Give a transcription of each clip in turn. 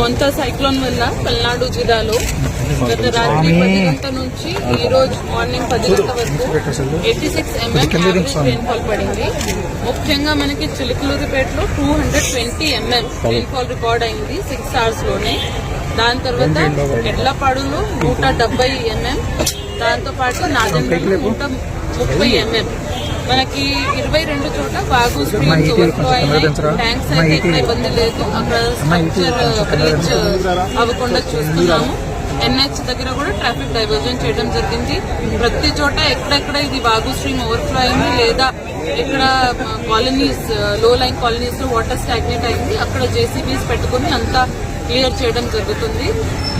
Montha cyclone వల్ల పల్నాడు జిల్లాలో గత రాత్రి పది గంటల నుంచి ఈ రోజు మార్నింగ్ పది గంటల వరకు ఎయిటీ సిక్స్ ఎంఎం రెయిన్ఫాల్ పడింది. ముఖ్యంగా మనకి చిలుకలూరిపేటలో two hundred twenty mm rainfall record అయింది సిక్స్ అవర్స్లోనే. దాని తర్వాత ఎడ్లపాడులో నూట డెబ్బై ఎంఎం దాంతో పాటు నూట ముప్పై ఎంఎం మనకి ఇరవై రెండు చోట్ల వాగు స్ట్రీమ్స్ ఓవర్ఫ్లో అయినాయి ట్యాంక్స్ అయితే ఎక్కడ ఇబ్బంది లేదు. అక్కడ స్ట్రక్చర్ బ్రీచ్ అవ్వకుండా చూస్తున్నాము. ఎన్హెచ్ దగ్గర కూడా ట్రాఫిక్ డైవర్జన్ చేయడం జరిగింది. ప్రతి చోట ఎక్కడెక్కడ ఇది వాగు స్ట్రీమ్ ఓవర్ఫ్లో అయింది లేదా ఎక్కడ కాలనీస్లో లైన్ కాలనీస్లో వాటర్ స్టాగ్నేట్ అయింది అక్కడ జేసీబీస్ పెట్టుకుని అంతా క్లియర్ చేయడం జరుగుతుంది.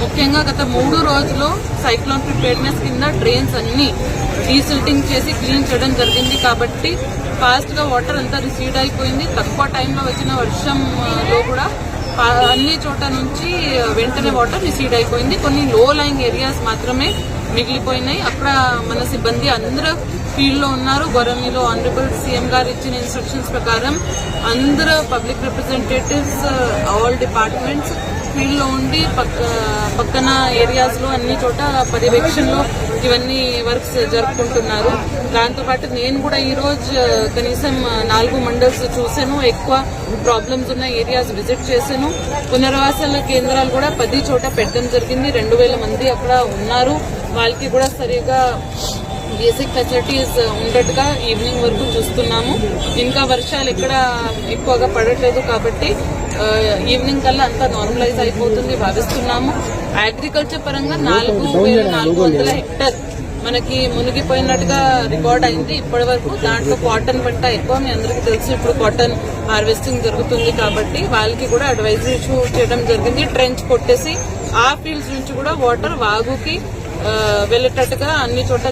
ముఖ్యంగా గత మూడు రోజులు సైక్లోన్ ప్రిపేర్నెస్ కింద డ్రైన్స్ అన్ని డీసిల్టింగ్ చేసి క్లీన్ చేయడం జరిగింది కాబట్టి ఫాస్ట్గా వాటర్ అంతా రిసీడ్ అయిపోయింది. తక్కువ టైంలో వచ్చిన వర్షంలో కూడా అన్ని చోట నుంచి వెంటనే వాటర్ రిసీడ్ అయిపోయింది. కొన్ని లో లైన్ ఏరియాస్ మాత్రమే మిగిలిపోయినాయి. అక్కడ మన సిబ్బంది అందరూ ఫీల్డ్లో ఉన్నారు. గొరవనిలో ఆనరబుల్ సీఎం గారు ఇచ్చిన ఇన్స్ట్రక్షన్స్ ప్రకారం అందరూ పబ్లిక్ రిప్రజెంటేటివ్స్ ఆల్ డిపార్ట్మెంట్స్ ఫీల్డ్లో ఉండి పక్క పక్కన ఏరియాస్లో అన్ని చోట పర్యవేక్షణలో ఇవన్నీ వర్క్స్ జరుపుకుంటున్నారు. దాంతోపాటు నేను కూడా ఈ రోజు కనీసం నాలుగు మండల్స్ చూసాను ఎక్కువ ప్రాబ్లమ్స్ ఉన్న ఏరియాస్ విజిట్ చేశాను. పునర్వాసాల కేంద్రాలు కూడా పది చోట పెట్టడం జరిగింది. రెండు వేల మంది అక్కడ ఉన్నారు. వాళ్ళకి కూడా సరిగా బేసిక్ ఫెసిలిటీస్ ఉండేట్టుగా ఈవినింగ్ వరకు చూస్తున్నాము. ఇంకా వర్షాలు ఎక్కడ ఎక్కువగా పడట్లేదు కాబట్టి ఈవినింగ్ కల్లా అంతా నార్మలైజ్ అయిపోతుంది భావిస్తున్నాము. అగ్రికల్చర్ పరంగా నాలుగు వేల నాలుగు వందల హెక్టర్ మనకి మునిగిపోయినట్టుగా రికార్డ్ అయింది ఇప్పటి వరకు దాంట్లో కాటన్ పంట ఎక్కువ మీ అందరికీ తెలుసు. ఇప్పుడు కాటన్ హార్వెస్టింగ్ జరుగుతుంది కాబట్టి వాళ్ళకి కూడా అడ్వైజరీ ఇష్యూ చేయడం జరిగింది. ట్రెంచ్ కొట్టేసి ఆ ఫీల్డ్స్ నుంచి కూడా వాటర్ వాగుకి వెళ్ళేటట్టుగా అన్ని చోట్ల